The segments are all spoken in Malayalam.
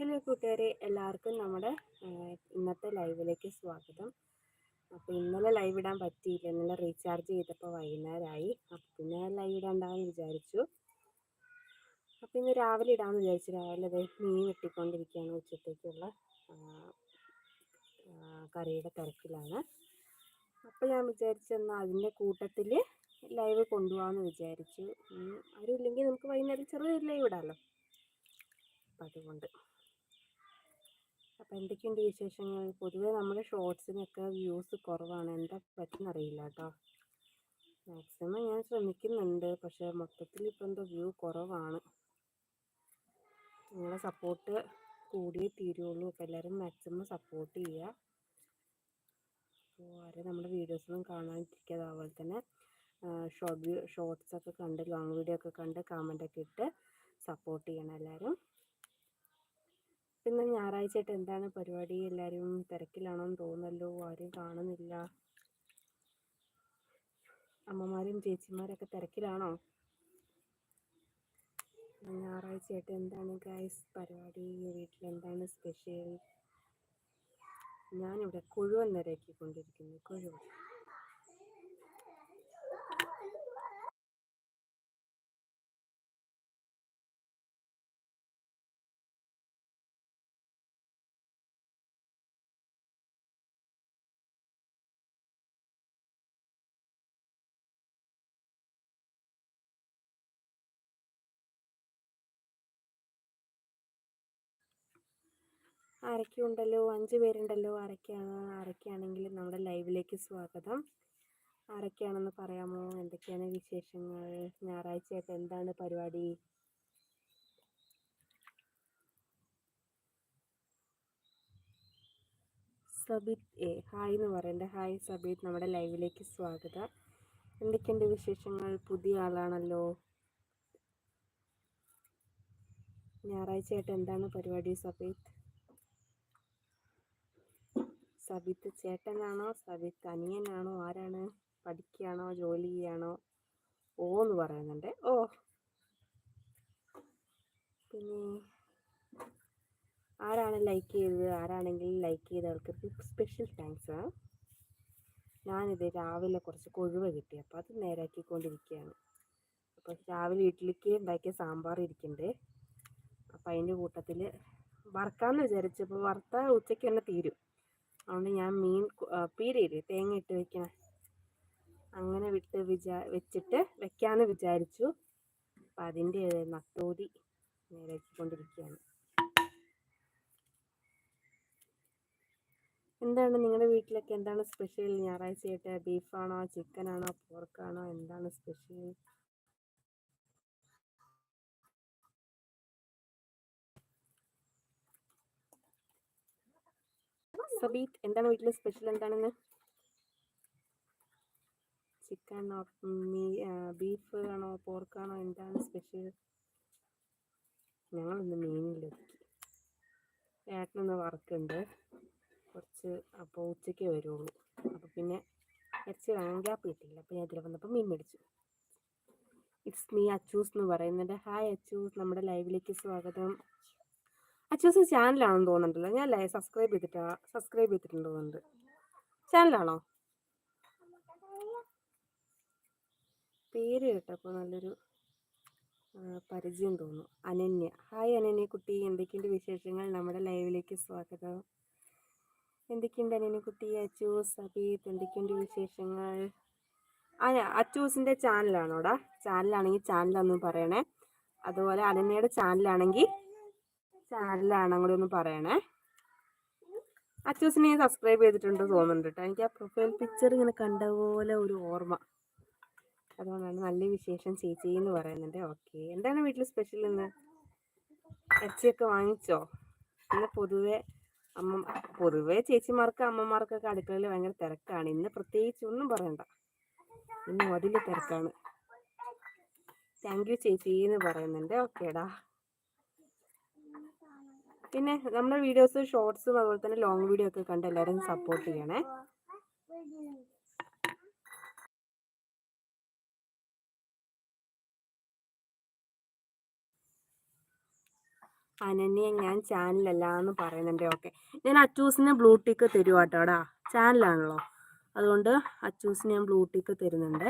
ഹലോ കൂട്ടുകാരെ എല്ലാവർക്കും നമ്മുടെ ഇന്നത്തെ ലൈവിലേക്ക് സ്വാഗതം. അപ്പോൾ ഇന്നലെ ലൈവ് ഇടാൻ പറ്റിയില്ല. ഇന്നലെ റീചാർജ് ചെയ്തപ്പോൾ വൈകുന്നേരമായി അപ്പോൾ പിന്നെ ലൈവ് ഇടാണ്ടാന്ന് വിചാരിച്ചു. അപ്പോൾ ഇന്ന് രാവിലെ ഇടാമെന്ന് വിചാരിച്ചു. രാവിലെ അതായത് മീൻ വെട്ടിക്കൊണ്ടിരിക്കുകയാണ് ഉച്ചത്തേക്കുള്ള കറിയുടെ തിരക്കിലാണ്. അപ്പോൾ ഞാൻ വിചാരിച്ചു എന്നാൽ അതിന്റെ കൂട്ടത്തിൽ ലൈവ് കൊണ്ടുപോകാമെന്ന് വിചാരിച്ചു. ആരും ഇല്ലെങ്കിൽ നമുക്ക് വൈകുന്നേരം ചെറിയൊരു ലൈവ് ഇടാമല്ലോ അപ്പം അതുകൊണ്ട്. അപ്പോൾ എന്തൊക്കെയുണ്ട് വിശേഷങ്ങൾ? പൊതുവേ നമ്മുടെ ഷോർട്സിനൊക്കെ വ്യൂസ് കുറവാണ്. എന്താ പറ്റുന്നറിയില്ല കേട്ടോ. മാക്സിമം ഞാൻ ശ്രമിക്കുന്നുണ്ട്. പക്ഷേ മൊത്തത്തിൽ ഇപ്പം എന്തോ വ്യൂ കുറവാണ്. നിങ്ങളെ സപ്പോർട്ട് കൂടിയേ തീരുള്ളൂ. അപ്പോൾ എല്ലാവരും മാക്സിമം സപ്പോർട്ട് ചെയ്യുക. അപ്പോൾ ആരും നമ്മുടെ വീഡിയോസൊന്നും കാണാനിരിക്കാതെ അതുപോലെ തന്നെ ഷോർട്ട് ഷോർട്സ് ഒക്കെ കണ്ട് ലോങ് വീഡിയോ ഒക്കെ കണ്ട് കമന്റൊക്കെ ഇട്ട് സപ്പോർട്ട് ചെയ്യണം എല്ലാവരും. ഇന്ന് ഞായറാഴ്ചയായിട്ട് എന്താണ് പരിപാടി? എല്ലാവരും തിരക്കിലാണോന്ന് തോന്നുന്നല്ലോ. ആരും കാണുന്നില്ല. അമ്മമാരും ചേച്ചിമാരൊക്കെ തിരക്കിലാണോ? ഞായറാഴ്ചയായിട്ട് എന്താണ് ഗൈസ് പരിപാടി? വീട്ടിൽ എന്താണ് സ്പെഷ്യൽ ഞാനിവിടെ കൊഴുവൻ നിരക്കിക്കൊണ്ടിരിക്കുന്നു കൊഴുവൻ. ആരൊക്കെയുണ്ടല്ലോ അഞ്ച് പേരുണ്ടല്ലോ ആരൊക്കെയാണ് ആരൊക്കെയാണെങ്കിൽ നമ്മുടെ ലൈവിലേക്ക് സ്വാഗതം. ആരൊക്കെയാണെന്ന് പറയാമോ? എന്തൊക്കെയാണ് വിശേഷങ്ങൾ? ഞായറാഴ്ചയായിട്ട് എന്താണ് പരിപാടി? സബിത് എ ഹായ് എന്ന് പറയണ്ട ഹായ് സബിത് നമ്മുടെ ലൈവിലേക്ക് സ്വാഗതം. എന്തൊക്കെയുണ്ട് വിശേഷങ്ങൾ? പുതിയ ആളാണല്ലോ. ഞായറാഴ്ചയായിട്ട് എന്താണ് പരിപാടി സബിത്? സബിത്ത് ചേട്ടനാണോ? സബിത്ത് അനിയനാണോ? ആരാണ്? പഠിക്കുകയാണോ? ജോലി ചെയ്യാണോ? ഓ എന്ന് പറയുന്നുണ്ട്. ഓ. പിന്നെ ആരാണ് ലൈക്ക് ചെയ്തത്? ആരാണെങ്കിലും ലൈക്ക് ചെയ്തവർക്ക് സ്പെഷ്യൽ താങ്ക്സ് ഞാനിത് രാവിലെ കുറച്ച് കൊഴുവ കിട്ടി. അപ്പോൾ അത് നേരാക്കിക്കൊണ്ടിരിക്കുകയാണ്. അപ്പോൾ രാവിലെ ഇഡ്ഡലിക്ക് ഉണ്ടാക്കിയ സാമ്പാർ ഇരിക്കുന്നുണ്ട്. അപ്പോൾ അതിന്റെ കൂട്ടത്തിൽ വറുക്കാമെന്ന് വിചാരിച്ചപ്പോൾ വറുത്ത ഉച്ചയ്ക്ക് തന്നെ തീരും. അതുകൊണ്ട് ഞാൻ മീൻ പീരയില്ലേ തേങ്ങ ഇട്ട് വെക്കണേ. അങ്ങനെ വിട്ട് വിചാ വെച്ചിട്ട് വെക്കാമെന്ന് വിചാരിച്ചു. അപ്പം അതിന്റെ നത്തോതി നേരാക്കിക്കൊണ്ടിരിക്കുകയാണ് എന്താണ് നിങ്ങളുടെ വീട്ടിലൊക്കെ എന്താണ് സ്പെഷ്യൽ ഞായറാഴ്ചയായിട്ട് ബീഫാണോ ചിക്കനാണോ പോർക്കാണോ എന്താണ് സ്പെഷ്യൽ സബീത് എന്താണ് വീട്ടിലെ സ്പെഷ്യൽ എന്താണെന്ന്? ചിക്കൻ ബീഫ് ആണോ പോർക്കാണോ എന്താണ് സ്പെഷ്യൽ ഞങ്ങളിന്ന് മീനിലൊതുക്കി ഏട്ടനൊന്ന് വർക്കുണ്ട് കുറച്ച് അപ്പോൾ ഉച്ചയ്ക്ക് വരുള്ളൂ. അപ്പോൾ പിന്നെ ഇറച്ചി വാങ്ങാൻ ഗ്യാപ്പ് കിട്ടിയില്ല. അപ്പോൾ ഞാൻ ഇതിൽ വന്നപ്പോൾ മീൻ മേടിച്ചു. ഇറ്റ്സ് മീ അച്ചൂസ് എന്ന് പറയുന്നുണ്ട്. ഹായ് അച്ചൂസ്. നമ്മുടെ ലൈവിലേക്ക് സ്വാഗതം. അച്ചൂസ് ചാനലാണെന്ന് തോന്നുന്നുണ്ടല്ലോ. ഞാൻ അല്ലേ സബ്സ്ക്രൈബ് ചെയ്തിട്ടാ സബ്സ്ക്രൈബ് ചെയ്തിട്ടുണ്ട് തോന്നുന്നുണ്ട്. ചാനലാണോ? പേര് കേട്ടപ്പോൾ നല്ലൊരു പരിചയം തോന്നുന്നു അനന്യ. ഹായ് അനന്യ കുട്ടി. എന്തൊക്കെയുണ്ട് വിശേഷങ്ങൾ? നമ്മുടെ ലൈവിലേക്ക് സ്വാഗതം. എന്തൊക്കെയുണ്ട് അനന്യ കുട്ടി അച്ചൂസ് അബീത് എന്തൊക്കെയുണ്ട് വിശേഷങ്ങൾ? ആ അച്ചൂസിന്റെ ചാനലാണോടാ? ചാനലാണെങ്കിൽ ചാനലൊന്നും പറയണേ. അതുപോലെ അനന്യയുടെ ചാനലാണെങ്കിൽ ചാനലാണ് കൂടി ഒന്ന് പറയണേ. അച്ചൂസിനെ സബ്സ്ക്രൈബ് ചെയ്തിട്ടുണ്ട് തോന്നുന്നുണ്ട് കേട്ടോ. എനിക്ക് ആ പ്രൊഫൈൽ പിക്ചർ ഇങ്ങനെ കണ്ട പോലെ ഒരു ഓർമ്മ. അതുകൊണ്ടാണ് നല്ല വിശേഷം ചേച്ചി എന്ന് പറയുന്നുണ്ട്. ഓക്കെ എന്താണ് വീട്ടിൽ സ്പെഷ്യൽ ഇന്ന്? ഇറച്ചിയൊക്കെ വാങ്ങിച്ചോ? ഇന്ന് പൊതുവെ അമ്മ പൊതുവെ ചേച്ചിമാർക്ക് അമ്മമാർക്കൊക്കെ അടുക്കളയിൽ ഭയങ്കര തിരക്കാണ്. ഇന്ന് പ്രത്യേകിച്ച് ഒന്നും പറയണ്ട. ഇന്ന് അതിൽ തിരക്കാണ്. താങ്ക് യു ചേച്ചി എന്ന് പറയുന്നുണ്ട്. ഓക്കേടാ പിന്നെ നമ്മുടെ വീഡിയോസ് ഷോർട്സും അതുപോലെ തന്നെ ലോങ് വീഡിയോ ഒക്കെ കണ്ട് എല്ലാവരും സപ്പോർട്ട് ചെയ്യണേ. അനന്യ ഞാൻ ചാനലല്ല എന്ന് പറയുന്നുണ്ട്. ഓക്കെ ഞാൻ അച്ചൂസിന് ബ്ലൂടിക്ക് തരുവാട്ടോടാ ചാനലാണല്ലോ അതുകൊണ്ട് അച്ചൂസിന് ഞാൻ ബ്ലൂ ടിക്ക് തരുന്നുണ്ട്.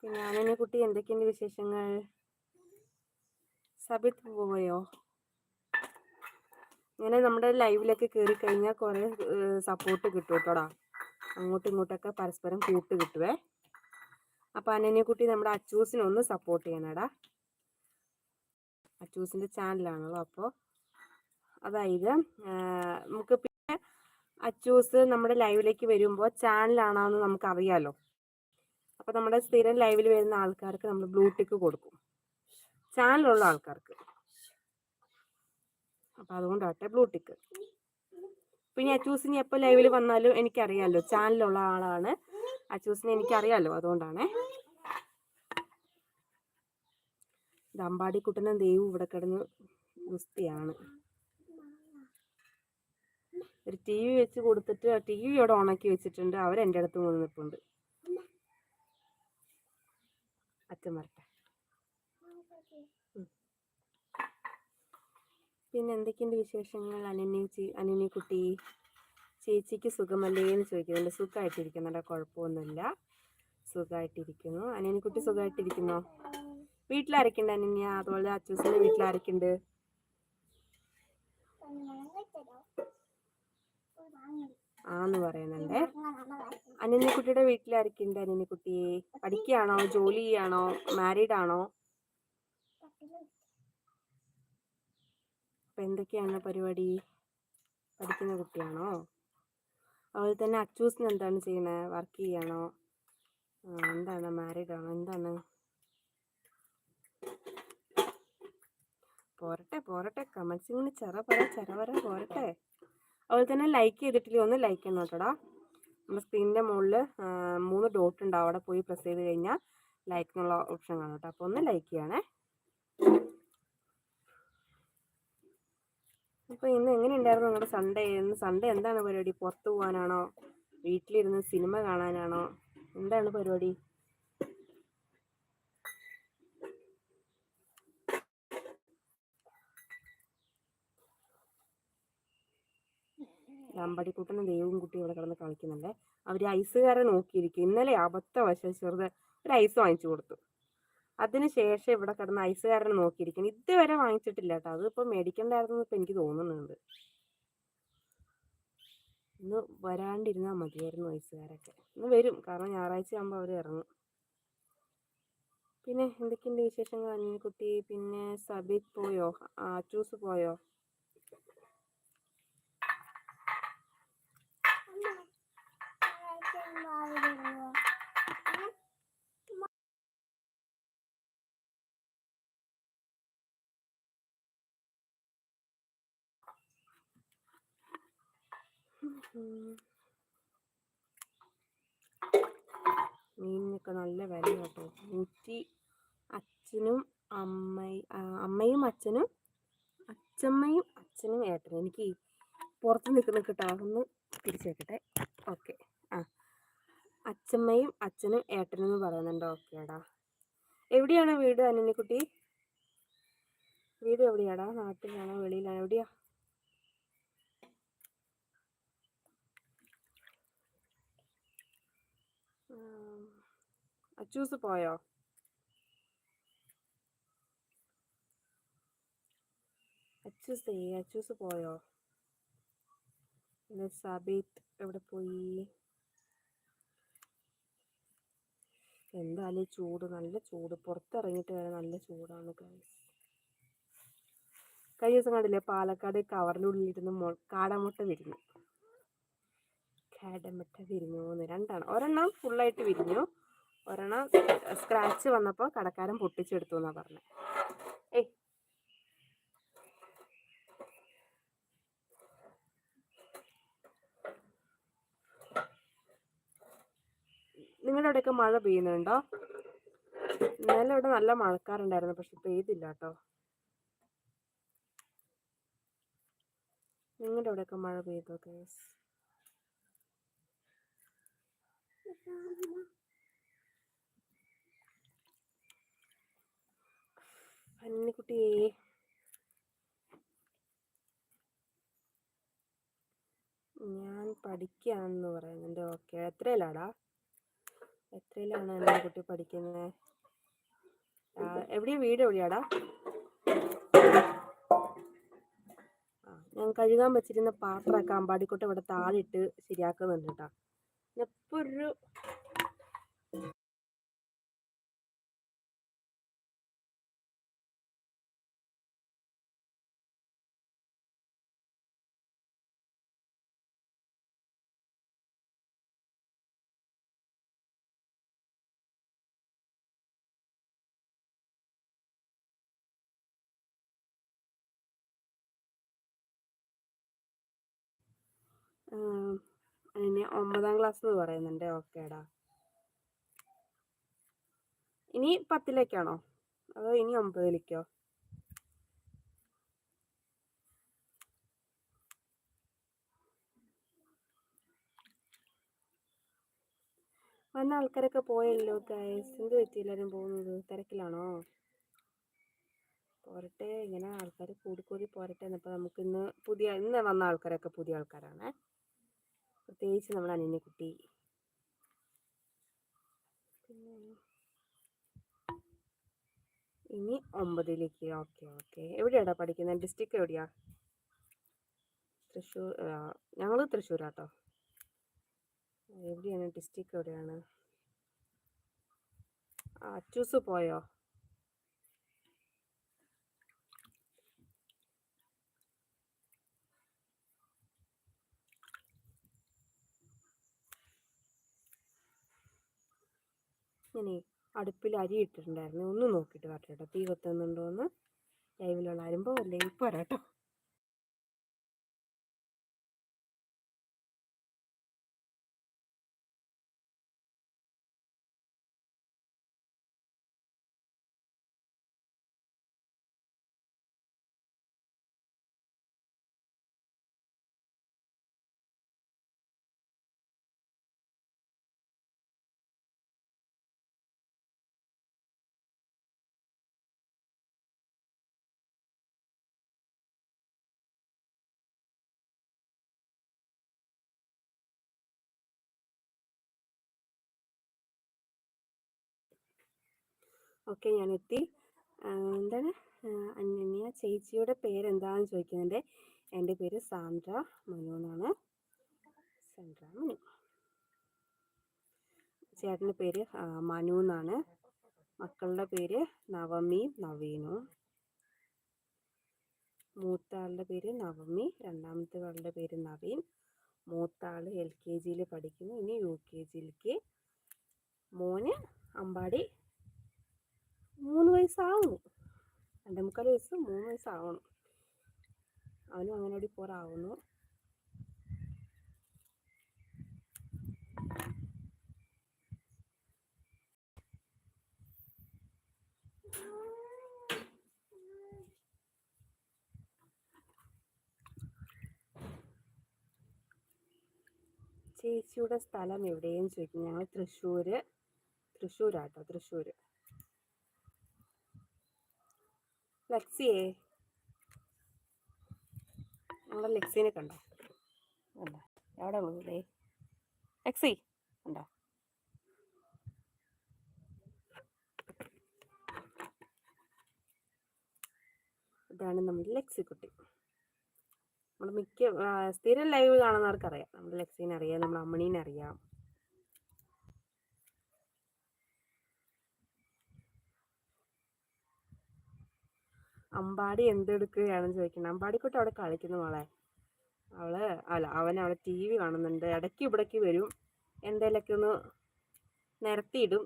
പിന്നെ അനന്യ കുട്ടി എന്തൊക്കെയുണ്ട് വിശേഷങ്ങൾ? സബിത്ത് പോയോ? ഇങ്ങനെ നമ്മുടെ ലൈവിലൊക്കെ കയറി കഴിഞ്ഞാൽ കുറേ സപ്പോർട്ട് കിട്ടും കേട്ടോടാ അങ്ങോട്ടും ഇങ്ങോട്ടൊക്കെ പരസ്പരം കൂട്ട് കിട്ടുവേ. അപ്പോൾ അനന്യ കുട്ടി നമ്മുടെ അച്ചൂസിനെ ഒന്ന് സപ്പോർട്ട് ചെയ്യണടാ. അച്ചൂസിന്റെ ചാനലാണല്ലോ അപ്പോൾ അതായത് നമുക്ക് പിന്നെ അച്ചൂസ് നമ്മുടെ ലൈവിലേക്ക് വരുമ്പോൾ ചാനലാണോ എന്ന് നമുക്ക് അറിയാലോ അപ്പോൾ നമ്മുടെ സ്ഥിരം ലൈവിൽ വരുന്ന ആൾക്കാർക്ക് നമ്മൾ ബ്ലൂടിക്ക് കൊടുക്കും. ചാനലുള്ള ആൾക്കാർക്ക്. അപ്പോൾ അതുകൊണ്ടാട്ടെ ബ്ലൂടിക്ക് പിന്നെ അച്ചൂസിന് എപ്പോൾ ലൈവിൽ വന്നാലും എനിക്കറിയാമല്ലോ ചാനലിലുള്ള ആളാണ്. അച്ചൂസിനെ എനിക്കറിയാമല്ലോ അതുകൊണ്ടാണേ. ദമ്പാടിക്കുട്ടനും ദൈവം ഇവിടെ കിടന്ന് ഗുസ്തിയാണ്. ഒരു ടി വി വെച്ച് കൊടുത്തിട്ട് ടി വി അവിടെ ഉണക്കി വെച്ചിട്ടുണ്ട്. അവരെന്റെ അടുത്ത് വന്ന് നിൽപ്പുണ്ട് അച്ഛൻ പിന്നെ എന്തൊക്കെയുണ്ട് വിശേഷങ്ങൾ? അനന്യ ചേ അനന്യ കുട്ടി ചേച്ചിക്ക് സുഖമല്ലേ എന്ന് ചോദിക്കുന്നുണ്ട്. സുഖമായിട്ടിരിക്കുന്നുണ്ട് കുഴപ്പമൊന്നുമില്ല. സുഖമായിട്ടിരിക്കുന്നു അനന്യക്കുട്ടി സുഖമായിട്ടിരിക്കുന്നോ വീട്ടിലാരൊക്കെയുണ്ട് അനന്യ അതുപോലെ അച്ചൂസിന്റെ വീട്ടിലാരൊക്കെയുണ്ട്? ആന്ന് പറയുന്നുണ്ട്. അനന്യക്കുട്ടിയുടെ വീട്ടിലാരൊക്കെയുണ്ട്? അനന്യക്കുട്ടി പഠിക്കുകയാണോ? ജോലി ചെയ്യാണോ? മാരീഡ് ആണോ അപ്പൊ എന്തൊക്കെയാണ് പരിപാടി? പഠിക്കുന്ന കുട്ടിയാണോ? അതുപോലെ തന്നെ അച്ചൂസിന് എന്താണ് ചെയ്യണത് വർക്ക് ചെയ്യണോ? എന്താണ് മാരീഡ് ആണോ എന്താണ്? പോരട്ടെ പോരട്ടെ. കമൻസ് ഇങ്ങനെ ചെറ പറ ചെറ പോരട്ടെ. അതുപോലെ തന്നെ ലൈക്ക് ചെയ്തിട്ടില്ല ഒന്ന് ലൈക്ക് ചെയ്യണം കേട്ടോടാ നമ്മുടെ സ്ക്രീനിന്റെ മുകളിൽ മൂന്ന് ഡോട്ട് ഉണ്ടാവും അവിടെ പോയി പ്രസ് ചെയ്ത് കഴിഞ്ഞാൽ ലൈക്ക് എന്നുള്ള ഓപ്ഷൻ കാണും കേട്ടോ. അപ്പോൾ ഒന്ന് ലൈക്ക് ചെയ്യണേ. അപ്പോൾ ഇന്ന് എങ്ങനെയുണ്ടായിരുന്നു നിങ്ങളുടെ സൺഡേ ഇന്ന് സൺഡേ എന്താണ് പരിപാടി? പുറത്ത് പോകാനാണോ വീട്ടിലിരുന്ന് സിനിമ കാണാനാണോ? എന്താണ് പരിപാടി? ലമ്പടിക്കുട്ടനും ദൈവവും കുട്ടി ഇവിടെ കിടന്ന് കളിക്കുന്നുണ്ട്. അവർ ഐസുകാരെ നോക്കിയിരിക്കും. ഇന്നലെ അബദ്ധവശം ചെറുത് ഒരു ഐസ് വാങ്ങിച്ചു കൊടുത്തു. അതിനുശേഷം ഇവിടെ കിടന്ന് ഐസുകാരനെ നോക്കിയിരിക്കുന്നു. ഇതുവരെ വാങ്ങിച്ചിട്ടില്ല കേട്ടോ. അതിപ്പോൾ മേടിക്കണ്ടായിരുന്നു ഇപ്പം എനിക്ക് തോന്നുന്നുണ്ട്. ഇന്ന് വരാണ്ടിരുന്നാൽ മതിയായിരുന്നു ഐസുകാരൊക്കെ ഇന്ന് വരും. കാരണം ഞായറാഴ്ച ആകുമ്പോൾ അവർ ഇറങ്ങും. പിന്നെ എന്തൊക്കെയുണ്ട് വിശേഷങ്ങൾ അനിയൻകുട്ടി? പിന്നെ സബിത് പോയോ? ആറ്റൂസ് പോയോ? ഉം. മീനിനൊക്കെ നല്ല വില കേട്ടോ. നൂറ്റി അച്ഛനും അമ്മയും അമ്മയും അച്ഛനും അച്ഛമ്മയും അച്ഛനും ഏട്ടനും. എനിക്ക് പുറത്ത് നിൽക്കുന്ന കിട്ടാവുന്ന തിരിച്ചു വെക്കട്ടെ. ഓക്കെ. ആ. അച്ഛമ്മയും അച്ഛനും ഏട്ടനും എന്ന് പറയുന്നുണ്ട്. ഓക്കേടാ എവിടെയാണ് വീട് അനന്യക്കുട്ടി? വീട് എവിടെയാടാ? നാട്ടിലാണോ? വെളിയിലാണോ? എവിടെയാ? അച്ചൂസ് പോയോ അച്ചൂസ് അച്ചൂസ് പോയോ സബീത്ത് എവിടെ പോയി? എന്തായാലും ചൂട് നല്ല ചൂട്. പുറത്തിറങ്ങിയിട്ട് വരെ നല്ല ചൂടാണ് ഗൈസ് കഴിഞ്ഞ ദിവസം കണ്ടില്ലേ പാലക്കാട് ഉള്ളിലിരുന്ന് മൊ കാടമുട്ട വിരിഞ്ഞു. കാടമുട്ട വിരിഞ്ഞു എന്ന്. രണ്ടാണ്. ഒരെണ്ണം ഫുള്ളായിട്ട് വിരിഞ്ഞു. ഒരെണ്ണം സ്ക്രാച്ച് വന്നപ്പോൾ കടക്കാരൻ പൊട്ടിച്ചെടുത്തു എന്നാണ് പറഞ്ഞത് ഏയ്. നിങ്ങളുടെ അവിടെയൊക്കെ മഴ പെയ്യുന്നുണ്ടോ? ഇന്നലെ ഇവിടെ നല്ല മഴക്കാറുണ്ടായിരുന്നു പക്ഷെ പെയ്തില്ല കേട്ടോ. നിങ്ങളുടെ അവിടെയൊക്കെ മഴ പെയ്തോ കേസ് പന്നിക്കുട്ടിയേ ഞാൻ പഠിക്കാന്ന് പറയുന്നുണ്ട്. ഓക്കെ എത്രയിലാടാ? എത്രയിലാണ് എന്റെ കുട്ടി പഠിക്കുന്നത് എവിടെയാ വീട് എവിടെയാടാ? ഞാൻ കഴുകാൻ വെച്ചിരുന്ന പാത്രമൊക്കെ അമ്പാടിക്കോട്ട് ഇവിടെ താളിട്ട് ശരിയാക്കുന്നുണ്ട് കേട്ടോ ഇപ്പൊ ഒരു ഇനി ഒമ്പതാം ക്ലാസ് എന്ന് പറയുന്നുണ്ട്. ഓക്കേടാ ഇനി പത്തിലേക്കാണോ? അതോ ഇനി ഒമ്പതിലേക്കോ? വന്ന ആൾക്കാരൊക്കെ പോയല്ലോ ഗൈസ് എന്ത് പറ്റി എല്ലാവരും പോകുന്നത്? തിരക്കിലാണോ? പോരട്ടെ ഇങ്ങനെ ആൾക്കാർ കൂടിക്കൂടി പോരട്ടെ എന്നപ്പോൾ നമുക്കിന്ന് പുതിയ ഇന്ന് വന്ന ആൾക്കാരൊക്കെ പുതിയ ആൾക്കാരാണ്. പ്രത്യേകിച്ച് നമ്മുടെ അനിയനെക്കുട്ടി പിന്നെ ഇനി? ഒമ്പതിലേക്ക്. Okay okay. എവിടെയാടാ പഠിക്കുന്നത് ഡിസ്ട്രിക്ട് എവിടെയാ? തൃശ്ശൂർ ഞങ്ങൾ തൃശ്ശൂരാട്ടോ. എവിടെയാണ്? ഡിസ്ട്രിക്ട് എവിടെയാണ്? അച്ചൂസ് പോയോ? ഞാനേ അടുപ്പിൽ അരി ഇട്ടിട്ടുണ്ടായിരുന്നു. ഒന്ന് നോക്കിയിട്ട് വരട്ടെ കേട്ടോ തീ കൊത്തുന്നുണ്ടോ എന്ന് ലൈവിലുള്ള അരുമ്പോ അല്ലെങ്കിൽ ഇപ്പോൾ ഓക്കെ ഞാൻ എത്തി എന്താണ്? അന്യന്യ ചേച്ചിയുടെ പേരെന്താണെന്ന് ചോദിക്കുന്നുണ്ട്. എന്റെ പേര് സാന്ദ്ര മനു എന്നാണ്. സാന്ദ്ര മനു. ചേട്ടന്റെ പേര് മനു എന്നാണ്. മക്കളുടെ പേര് നവമി നവീനു. മൂത്ത ആളുടെ പേര് നവമി. രണ്ടാമത്തെ ആളുടെ പേര് നവീൻ. മൂത്ത ആൾ എൽ കെ ജിയിൽ പഠിക്കുന്നു. ഇനി യു കെ ജിയിലേക്ക്. മോന് അമ്പാടി മൂന്ന് വയസ്സാവുന്നു. രണ്ടേ മുക്കാൽ വയസ്സ് മൂന്ന് വയസ്സാവണം. അവനും അങ്ങനോടി പോറാവുന്നു. ചേച്ചിയുടെ സ്ഥലം എവിടെയെന്ന് ചോദിക്കും. ഞങ്ങൾ തൃശ്ശൂർ തൃശ്ശൂരാട്ടോ തൃശ്ശൂർ ലക്സിയേ നമ്മുടെ ലക്സീനെ കണ്ടോ? അല്ല എവിടെ വീടേ ലക്സി ഉണ്ടോ? ഇതാണ് നമ്മുടെ ലക്സി കുട്ടി. നമ്മൾ മിക്ക സ്ഥിരം ലൈവ് കാണുന്നവർക്കറിയാം. നമ്മുടെ ലക്സീനെ അറിയാം നമ്മുടെ അമ്മണീനെ അറിയാം. അമ്പാടി എന്തെടുക്കുകയാണെന്ന് ചോദിക്കുന്നത് അമ്പാടിക്കുട്ടി അവിടെ കളിക്കുന്നു മോളെ. അവൾ അല്ല അവൻ അവിടെ ടി വി കാണുന്നുണ്ട്. ഇടയ്ക്ക് ഇവിടേക്ക് വരും. എന്തേലൊക്കെ ഒന്ന് നിരത്തിയിടും.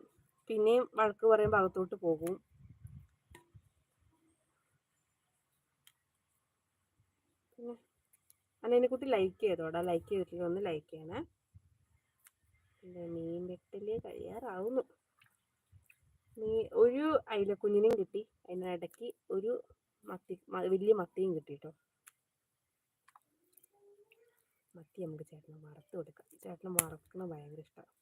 പിന്നെയും വഴക്ക് പറയുമ്പോൾ അകത്തോട്ട് പോകും. പിന്നെ? അന്നതിനെ കുട്ടി ലൈക്ക് ചെയ്തോടാ. ലൈക്ക് ചെയ്തിട്ടില്ല ഒന്ന് ലൈക്ക് ചെയ്യണേ. മീൻ വെട്ടൽ കഴിയാറാവുന്നു നീ ഒരു അയിലക്കുഞ്ഞിനെയും കിട്ടി. അതിനിടയ്ക്ക് ഒരു മത്തി വലിയ മത്തിയും കിട്ടി കേട്ടോ മത്തി നമുക്ക് ചേട്ടന് വറുത്ത് കൊടുക്കാം. ചേട്ടന് വറക്കണം ഭയങ്കര ഇഷ്ടമാണ്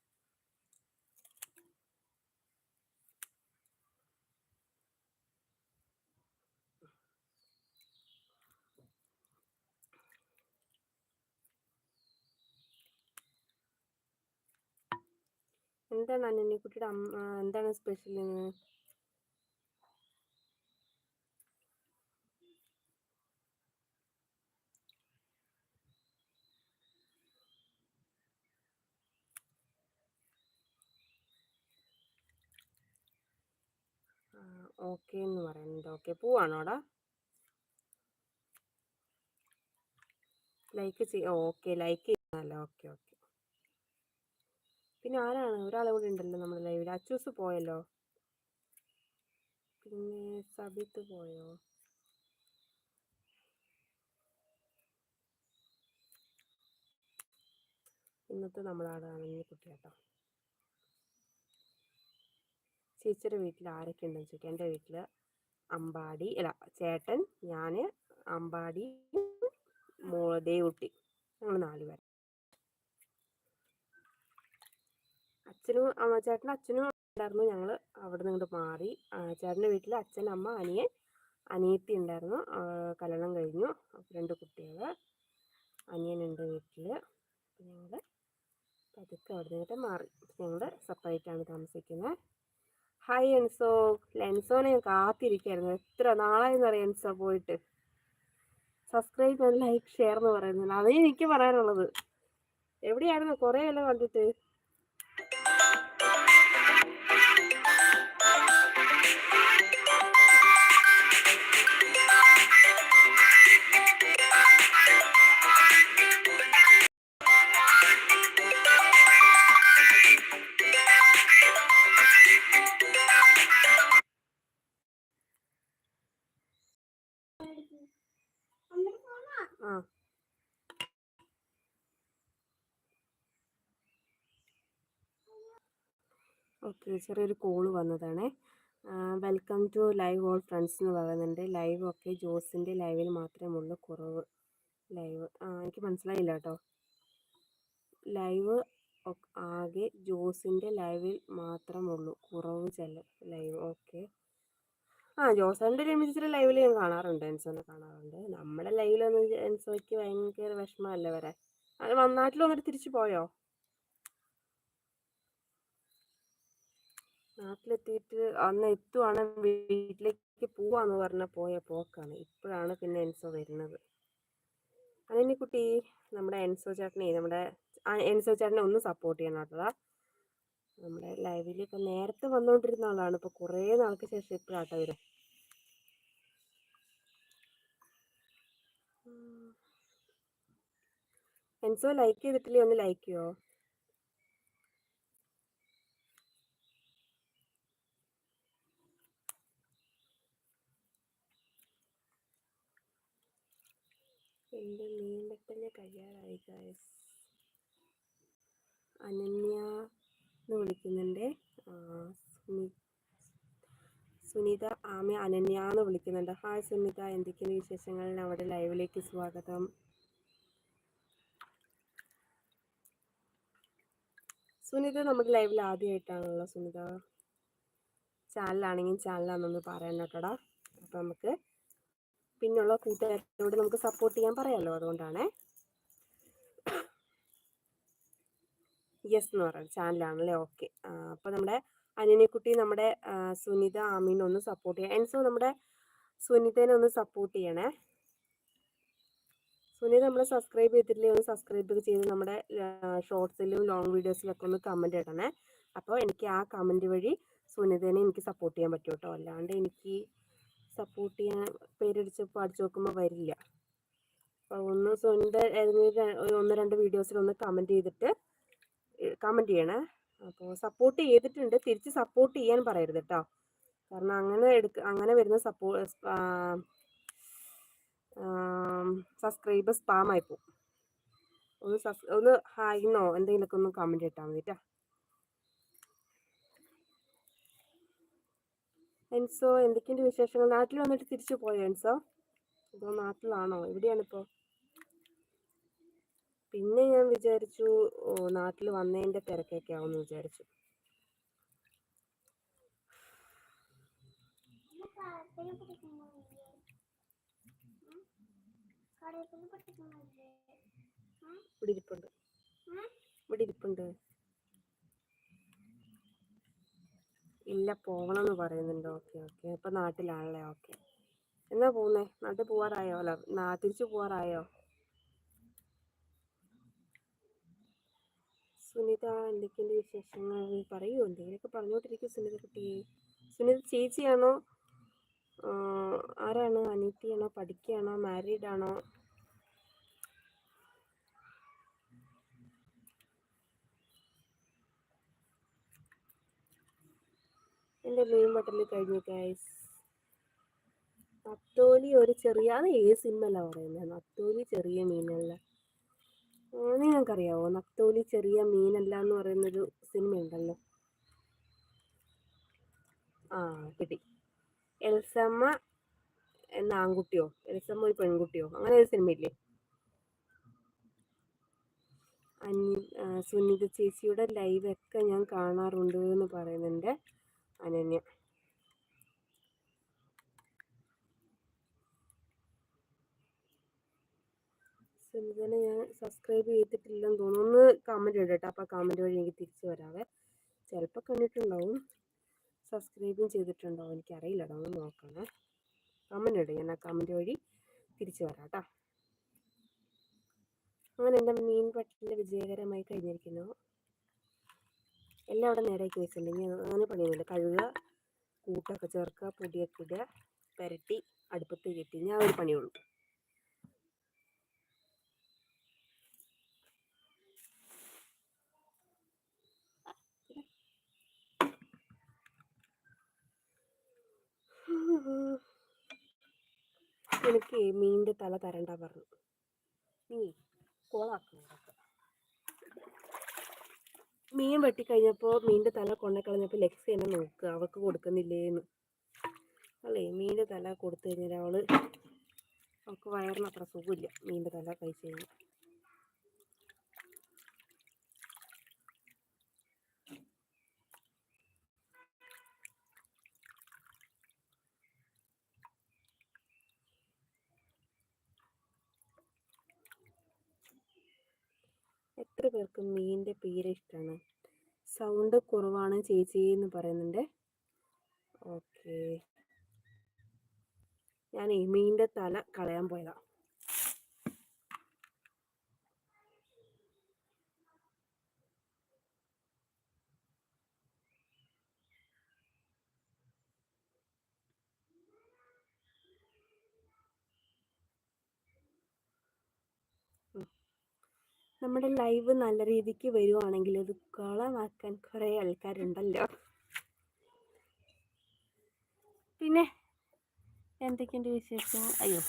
എന്താണ് അനന്യക്കുട്ടിയുടെ അമ്മ എന്താണ് സ്പെഷ്യൽ എന്ന് ഓക്കെ എന്ന് പറയുന്നുണ്ട് ഓക്കെ ലൈക്ക് ചെയ്യ ഓക്കെ ലൈക്ക് ചെയ്യുന്നല്ലോ ഓക്കെ ഓക്കെ പിന്നെ ആരാണ്? ഒരാളെ കൂടെ ഉണ്ടല്ലോ നമ്മുടെ ലൈവിൽ അച്ചൂസ് പോയല്ലോ? പിന്നെ സബിത്ത് പോയോ? ഇന്നത്തെ നമ്മളാടാണ് ഈ കുട്ടിയാട്ടോ. ചേച്ചിയുടെ വീട്ടിൽ ആരൊക്കെ ഉണ്ടെന്ന് ചോദിക്കാം. എന്റെ വീട്ടിൽ അമ്പാടി അല്ല ചേട്ടൻ ഞാൻ അമ്പാടി മോ ദേവുട്ടി ഞങ്ങൾ നാല് അച്ഛനും അമ്മ ചേട്ടന്റെ അച്ഛനും ഉണ്ടായിരുന്നു. ഞങ്ങൾ അവിടെ നിന്ന് മാറി. ചേട്ടന്റെ വീട്ടിൽ അച്ഛൻ അമ്മ അനിയൻ അനിയത്തി ഉണ്ടായിരുന്നു. കല്യാണം കഴിഞ്ഞു. രണ്ട് കുട്ടികൾ അനിയനുണ്ട് വീട്ടിൽ ഞങ്ങൾ പതുക്കെ അവിടെ നിന്നിട്ട് മാറി. ഞങ്ങൾ സെപ്പറേറ്റാണ് താമസിക്കുന്നത് ഹായ് എൻസോ. ലെൻസോനെ ഞാൻ കാത്തിരിക്കായിരുന്നു. എത്ര നാളായെന്ന് അറിയാം എൻസോ പോയിട്ട്. സബ്സ്ക്രൈബ് ലൈക്ക് ഷെയർ എന്ന് പറയുന്നത്. അതേ എനിക്ക് പറയാനുള്ളത്. എവിടെയായിരുന്നു? കുറേ എല്ലാം കണ്ടിട്ട്? ചെറിയൊരു കോൾ വന്നതാണ്. Welcome to live all friends എന്ന് പറയുന്നുണ്ട്. ലൈവ് ഒക്കെ ജോസിന്റെ ലൈവിൽ മാത്രമേ ഉള്ളൂ കുറവ്. ലൈവ് എനിക്ക് മനസ്സിലായില്ല കേട്ടോ ലൈവ് ആകെ ജോസിന്റെ ലൈവിൽ മാത്രമേ മാത്രമുള്ളൂ. കുറവ് ചില ലൈവ് ഓക്കെ ആ ജോസേന്റെ രമിച്ചിട്ട് ലൈവിൽ ഞാൻ കാണാറുണ്ട്. എൻസോനെ കാണാറുണ്ട്. നമ്മുടെ ലൈവിലൊന്നും എൻസോയ്ക്ക് ഭയങ്കര വിഷമമല്ലേ വരാൻ? അത് നാട്ടിൽ വന്നിട്ട് തിരിച്ചു പോയോ? നാട്ടിലെത്തിയിട്ട് അന്ന് എത്തുവാണ് വീട്ടിലേക്ക് പോവാന്ന് പറഞ്ഞ പോയ പോക്കാണ്. ഇപ്പോഴാണ് പിന്നെ എൻസോ വരുന്നത്. അതിനി കുട്ടി നമ്മുടെ എൻസോ ചേട്ടനെ നമ്മുടെ എൻസോ ചേട്ടനെ ഒന്ന് സപ്പോർട്ട് ചെയ്യണം കേട്ടോ നമ്മുടെ ലൈവിൽ ഇപ്പൊ നേരത്തെ വന്നുകൊണ്ടിരുന്ന ആളാണ്. ഇപ്പൊ കുറേ നാൾക്ക് ശേഷം ഇപ്പോഴാട്ടോ വരും. എൻസോ ലൈക്ക് ചെയ്തിട്ടില്ലേ? ഒന്ന് ലൈക്ക് ചെയ്യോ? എന്റെ മീൻ വെട്ടൽ കഴിയാറായി ഗായസ് അനന്യ എന്ന് വിളിക്കുന്നുണ്ട്. സുനിത ആമ അനന്യ എന്ന് വിളിക്കുന്നുണ്ട്. ഹായ് സുനിത. എന്തൊക്കെയാണ് വിശേഷങ്ങൾ? നമ്മുടെ ലൈവിലേക്ക് സ്വാഗതം. സുനിത നമ്മുടെ ലൈവിൽ ആദ്യമായിട്ടാണല്ലോ സുനിത. ചാനലാണെങ്കിൽ ചാനലാണെന്നൊന്ന് പറയാൻ കേട്ടോടാ അപ്പം നമുക്ക് പിന്നുള്ള കൂട്ടുകാരോട് നമുക്ക് സപ്പോർട്ട് ചെയ്യാൻ പറയാമല്ലോ അതുകൊണ്ടാണേ. യെസ് എന്ന് പറയുന്നത് ചാനലാണല്ലേ? ഓക്കെ അപ്പോൾ നമ്മുടെ അനിയനെക്കുട്ടി നമ്മുടെ സുനിത ആമീനെ ഒന്ന് സപ്പോർട്ട് ചെയ്യാം. എൻസോ നമ്മുടെ സുനിതനെ ഒന്ന് സപ്പോർട്ട് ചെയ്യണേ. സുനിത നമ്മൾ സബ്സ്ക്രൈബ് ചെയ്തിട്ടില്ലേ? ഒന്ന് സബ്സ്ക്രൈബ് ചെയ്ത് നമ്മുടെ ഷോർട്സിലും ലോങ് വീഡിയോസിലൊക്കെ ഒന്ന് കമന്റ് ഇടണേ. അപ്പോൾ എനിക്ക് ആ കമന്റ് വഴി സുനിതനെ എനിക്ക് സപ്പോർട്ട് ചെയ്യാൻ പറ്റും കേട്ടോ. അല്ലാണ്ട് എനിക്ക് സപ്പോർട്ട് ചെയ്യാൻ പേരടിച്ച് പഠിച്ചു നോക്കുമ്പോൾ വരില്ല. അപ്പോൾ ഒന്ന് സ്വന്തം ഏതെങ്കിലും ഒന്ന് രണ്ട് വീഡിയോസിൽ ഒന്ന് കമന്റ് ചെയ്തിട്ട് കമന്റ് ചെയ്യണേ. അപ്പോൾ സപ്പോർട്ട് ചെയ്തിട്ടുണ്ട്. തിരിച്ച് സപ്പോർട്ട് ചെയ്യാൻ പറയരുത് കേട്ടോ കാരണം അങ്ങനെ എടുക്ക അങ്ങനെ വരുന്ന സപ്പോ സബ്സ്ക്രൈബ് സ്പാം ആയിപ്പോവും ഒന്ന് സബ് ഒന്ന് ഹായിന്നോ എന്തെങ്കിലുമൊക്കെ ഒന്ന് കമന്റ് ഇട്ടാൽ മതി കേട്ടോ എൻസോ എന്തൊക്കെയുണ്ട് വിശേഷങ്ങൾ? നാട്ടിൽ വന്നിട്ട് തിരിച്ചു പോയോ എൻസോ? അതോ നാട്ടിലാണോ? എവിടെയാണിപ്പോൾ പിന്നെ ഞാൻ വിചാരിച്ചു നാട്ടിൽ വന്നതിന്റെ തിരക്കൊക്കെ ആവുമെന്ന് വിചാരിച്ചു. ഇവിടെ ഇരിപ്പുണ്ട്. ഇവിടെ ഇരിപ്പുണ്ട്. ഇല്ല പോകണം എന്ന് പറയുന്നുണ്ട്. Okay okay. ഇപ്പൊ നാട്ടിലാണല്ലേ? ഓക്കെ. എന്നാ പോകുന്നേ നാട്ടിൽ പോവാറായോ? അല്ല തിരിച്ചു പോവാറായോ? സുനിത എന്തൊക്കെയുണ്ട് വിശേഷങ്ങൾ? പറയൂ എന്തെങ്കിലുമൊക്കെ പറഞ്ഞോണ്ടിരിക്കും സുനിത കുട്ടി. സുനിത ചേച്ചിയാണോ? ആരാണ്? അനിയത്തിയാണോ? പഠിക്കുകയാണോ മാരീഡ് ആണോ? എന്റെ മീൻ ബട്ടൺ കഴിഞ്ഞു ഗൈസ് നത്തോലി ഒരു ചെറിയ അത് ഏത് സിനിമല്ല പറയുന്നത്. നത്തോലി ചെറിയ മീനല്ല. നിങ്ങൾക്കറിയാവോ നത്തോലി ചെറിയ മീനല്ല എന്ന് പറയുന്നൊരു സിനിമ ഉണ്ടല്ലോ ആ കിട്ടി. എൽസമ്മ എന്ന ആൺകുട്ടിയോ? എൽസമ്മ ഒരു പെൺകുട്ടിയോ? അങ്ങനെ ഒരു സിനിമയില്ലേ? അനി സുനിത ചേച്ചിയുടെ ലൈവൊക്കെ ഞാൻ കാണാറുണ്ട് എന്ന് പറയുന്നുണ്ട്. അനന്യ. സുനിതനെ ഞാൻ സബ്സ്ക്രൈബ് ചെയ്തിട്ടില്ലെന്ന് തോന്നുന്നു. ഒന്ന് കമന്റ് ഇടട്ടോ. അപ്പോൾ കമന്റ് വഴി എനിക്ക് തിരിച്ചു വരാവേ. ചിലപ്പോൾ കണ്ടിട്ടുണ്ടാവും. സബ്സ്ക്രൈബും ചെയ്തിട്ടുണ്ടാവും. എനിക്കറിയില്ല. കേട്ടോ ഒന്ന് നോക്കണേ. കമന്റ് ഇടും. ഞാൻ ആ കമന്റ് വഴി തിരിച്ചു വരാം കേട്ടോ. അങ്ങനെ എന്റെ മീൻ പട്ടിന്റെ വിജയകരമായി കഴിഞ്ഞിരിക്കുന്നു? എല്ലാം അവിടെ നേരാക്കി വെച്ചിട്ടുണ്ടെങ്കിൽ അങ്ങനെ പണിയൊന്നുമില്ല. കഴുകുക കൂട്ടൊക്കെ ചേർക്കുക പൊടിയൊക്കെ ഇടുക പുരട്ടി അടുപ്പത്ത് കെട്ടി. ഞാൻ ഒരു പണിയുള്ളൂ എനിക്ക് മീനിന്റെ തല തരണ്ട പറഞ്ഞു. നീ കോളാക്കണം. മീൻ വെട്ടിക്കഴിഞ്ഞപ്പോൾ മീനിന്റെ തല കൊണ്ടക്കളഞ്ഞപ്പോൾ ലെക്സ് എന്നെ നോക്കുക അവൾക്ക് കൊടുക്കുന്നില്ലേന്ന്. അല്ലേ? മീനിന്റെ തല കൊടുത്തു കഴിഞ്ഞാൽ അവൾ അവൾക്ക് വയറിന് അത്ര സുഖമില്ല. മീനിന്റെ തല കഴിച്ചു കഴിഞ്ഞാൽ എത്ര പേർക്ക് മീനിന്റെ പേര് ഇഷ്ടമാണ് സൗണ്ട് കുറവാണ് ചേച്ചി എന്ന് പറയുന്നുണ്ട്. ഓക്കെ. ഞാനേ മീനിന്റെ തല കളയാൻ പോയതാ. നമ്മുടെ ലൈവ് നല്ല രീതിക്ക് വരുവാണെങ്കിൽ അത് കുളമാക്കാൻ കുറേ ആൾക്കാരുണ്ടല്ലോ. പിന്നെ എന്തൊക്കെയുണ്ട് വിശേഷം? അയ്യോ.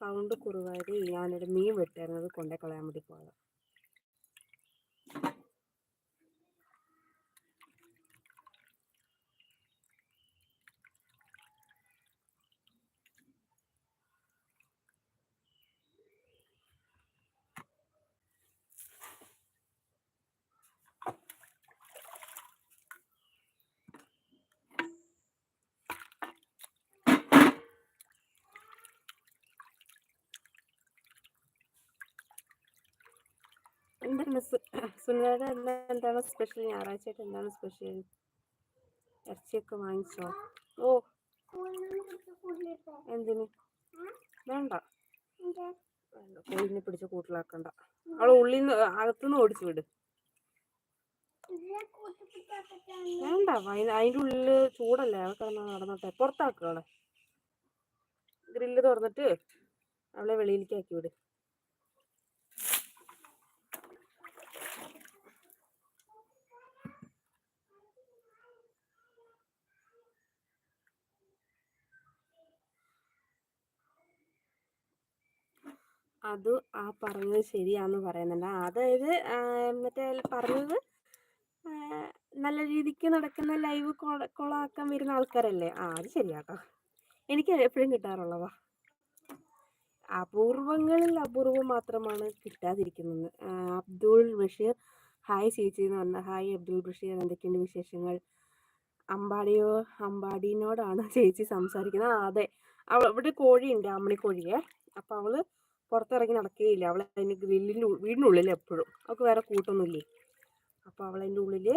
സൗണ്ട് കുറവായത് ഞാനൊരു മീൻ വെട്ടായിരുന്നത് കൊണ്ടേ കളയാൻ വേണ്ടി പോയതാണ് എന്താണ് സുനിതയുടെ എന്താ എന്താണ് സ്പെഷ്യൽ ഞായറാഴ്ചയായിട്ട് എന്താണ് സ്പെഷ്യൽ ഇറച്ചിയൊക്കെ വാങ്ങിച്ചോ? ഓ. എന്തിന്? വേണ്ട. കോഴിനെ പിടിച്ച് കൂട്ടിലാക്കണ്ട. അവളെ ഉള്ളിൽ നിന്ന് അകത്തുനിന്ന് ഓടിച്ചു വിട്. വേണ്ട. അതിന്റെ ഉള്ളിൽ ചൂടല്ലേ? അവൾ കിടന്ന് നടന്നോട്ടെ. പുറത്താക്കുക അവളെ. ഗ്രില്ല് തുറന്നിട്ട് അവളെ വെളിയിലേക്ക് ആക്കി വിട്. അത് ആ പറഞ്ഞത് ശരിയാന്ന് പറയുന്നുണ്ട്. അതായത് മറ്റേ പറഞ്ഞത് നല്ല രീതിക്ക് നടക്കുന്ന ലൈവ് കൊളാക്കാൻ വരുന്ന ആൾക്കാരല്ലേ? ആ അത് ശരിയാട്ടോ. എനിക്ക് എപ്പോഴും കിട്ടാറുള്ളതാ. അപൂർവങ്ങളിൽ അപൂർവം മാത്രമാണ് കിട്ടാതിരിക്കുന്നത്. അബ്ദുൾ ബഷീർ ഹായ് ചേച്ചി എന്ന് പറഞ്ഞ ഹായ് അബ്ദുൾ ബഷീർ എന്തൊക്കെയുണ്ട് വിശേഷങ്ങൾ? അമ്പാടിയോ അമ്പാടിനോടാണ് ചേച്ചി സംസാരിക്കുന്നത്. അതെ. അവിടെ കോഴിയുണ്ട് അമ്മിണിക്കോഴിയെ അപ്പോൾ അവൾ പുറത്തിറങ്ങി നടക്കുകയില്ല അവൾ അതിന് ഗ്രില്ലിന്റെ വീടിനുള്ളിൽ എപ്പോഴും. അവൾക്ക് വേറെ കൂട്ടൊന്നുമില്ലേ? അപ്പോൾ അവൾ അതിന്റെ ഉള്ളിൽ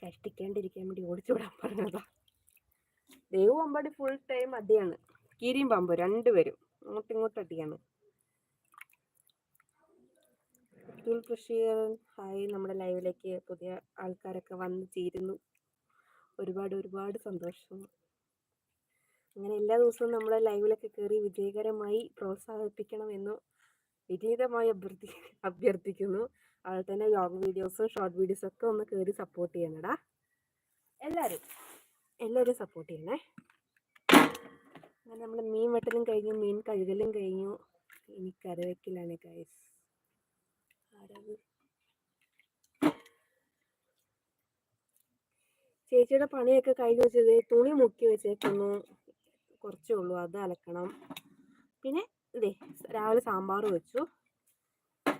കഷ്ടിക്കാണ്ടിരിക്കാൻ വേണ്ടി ഓടിച്ചു വിടാൻ പറഞ്ഞതാ. ദേവ് അമ്പാടി ഫുൾ ടൈം അടിയാണ്. കീരിയും പാമ്പും രണ്ടുപേരും. അങ്ങോട്ടും ഇങ്ങോട്ടും അടിയാണ്. അബ്ദുൾ ബഷീർ ഹായ് നമ്മുടെ ലൈവിലേക്ക് പുതിയ ആൾക്കാരൊക്കെ വന്ന് ചേരുന്നു. ഒരുപാട് ഒരുപാട് സന്തോഷം. അങ്ങനെ എല്ലാ ദിവസവും നമ്മളെ ലൈവിലൊക്കെ കയറി വിജയകരമായി പ്രോത്സാഹിപ്പിക്കണമെന്ന് വിനീതമായി അഭ്യർത്ഥി അഭ്യർത്ഥിക്കുന്നു. അതുപോലെ തന്നെ ലോങ് വീഡിയോസും ഷോർട്ട് വീഡിയോസും ഒക്കെ ഒന്ന് കയറി സപ്പോർട്ട് ചെയ്യണടാ. എല്ലാവരും എല്ലാവരും സപ്പോർട്ട് ചെയ്യണേ. അങ്ങനെ നമ്മൾ മീൻ വെട്ടലും കഴിഞ്ഞു മീൻ കഴുകലും കഴിഞ്ഞു. ഇനി കറിവെക്കലാണ് ഗൈസ് ആരത് ചേച്ചിയുടെ പണിയൊക്കെ കഴിഞ്ഞു വെച്ചത് തുണി മുക്കി വെച്ചേക്കുന്നു. കുറച്ചേ ഉള്ളൂ. അത് അലക്കണം. പിന്നെ ഇതേ രാവിലെ സാമ്പാർ വെച്ചു.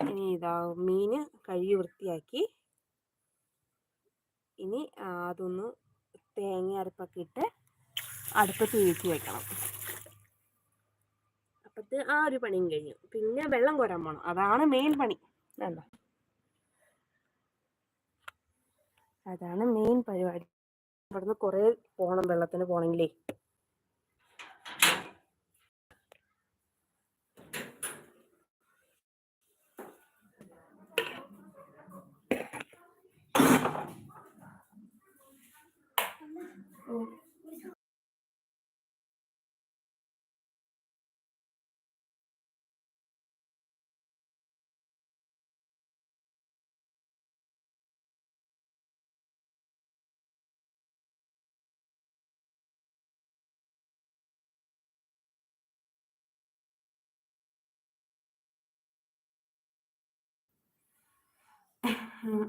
ഇനി ഇതാ മീൻ കഴുകി വൃത്തിയാക്കി. ഇനി അതൊന്ന് തേങ്ങ അരപ്പൊക്കെ ഇട്ട് അടുപ്പത്ത് വീഴ്ത്തി വെക്കണം. അപ്പത്തെ ആ ഒരു പണിയും കഴിഞ്ഞു. പിന്നെ വെള്ളം കോരാൻ പോകണം അതാണ് മെയിൻ പണി. വേണ്ട അതാണ് മെയിൻ പരിപാടി. ഇവിടുന്ന് കുറേ പോകണം വെള്ളത്തിന് പോകണമെങ്കിലേ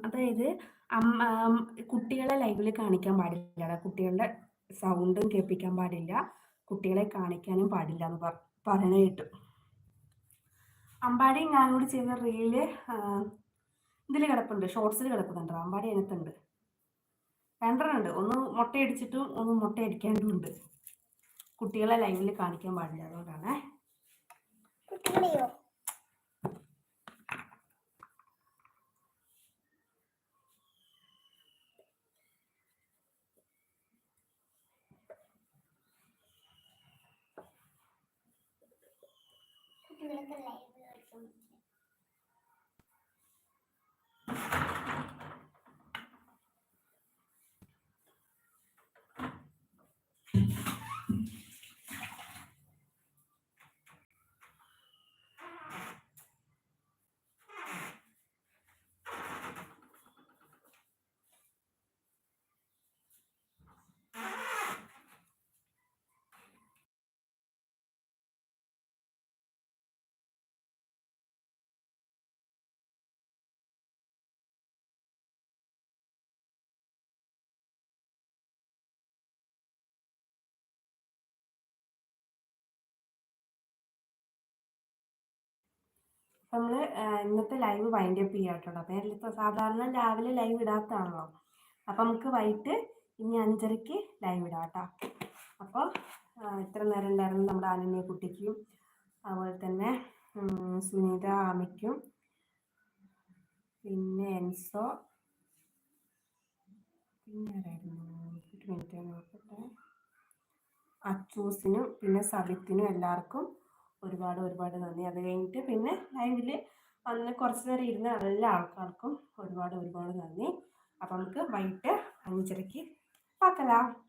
അതായത് കുട്ടികളെ ലൈവിൽ കാണിക്കാൻ പാടില്ല കുട്ടികളുടെ സൗണ്ടും കേൾപ്പിക്കാൻ പാടില്ല. കുട്ടികളെ കാണിക്കാനും പാടില്ല എന്ന് പറയണ കേട്ടു. അമ്പാടി ഞാനോട് ചെയ്ത റീൽ ഇതിൽ കിടപ്പുണ്ട്. ഷോർട്സിൽ കിടക്കുന്നുണ്ട്. അമ്പാടി അതിനകത്തുണ്ട്. രണ്ടെണ്ണം ഉണ്ട് ഒന്ന് മുട്ടയടിച്ചിട്ടും ഒന്ന് മുട്ടയടിക്കാണ്ടും ഉണ്ട്. കുട്ടികളെ ലൈവിൽ കാണിക്കാൻ പാടില്ല അതുകൊണ്ടാണ്. Cái 多 നമ്മൾ ഇന്നത്തെ ലൈവ് വൈൻഡ് അപ്പ് ചെയ്യാട്ടോ കേട്ടോ. നേരത്തെ സാധാരണ രാവിലെ ലൈവ് ഇടാത്തതാണല്ലോ അപ്പം നമുക്ക് വൈകിട്ട് ഇനി അഞ്ചരയ്ക്ക് ലൈവ് ഇടാം അപ്പോൾ ഇത്ര നേരം ഉണ്ടായിരുന്നു നമ്മുടെ അനന്യ കുട്ടിക്കും അതുപോലെ തന്നെ സുനിത ആമയ്ക്കും പിന്നെ എൻസോ. പിന്നെ ആരായിരുന്നു? അച്ചൂസിനും പിന്നെ സബിത്തിനും എല്ലാവർക്കും ഒരുപാട് ഒരുപാട് നന്ദി. അത് കഴിഞ്ഞിട്ട് പിന്നെ ലൈവിൽ അന്ന് കുറച്ച് നേരം ഇരുന്ന എല്ലാ ആൾക്കാർക്കും ഒരുപാട് ഒരുപാട് നന്ദി. അപ്പം നമുക്ക് വൈകിട്ട് അഞ്ചരയ്ക്ക് പാക്കലാം.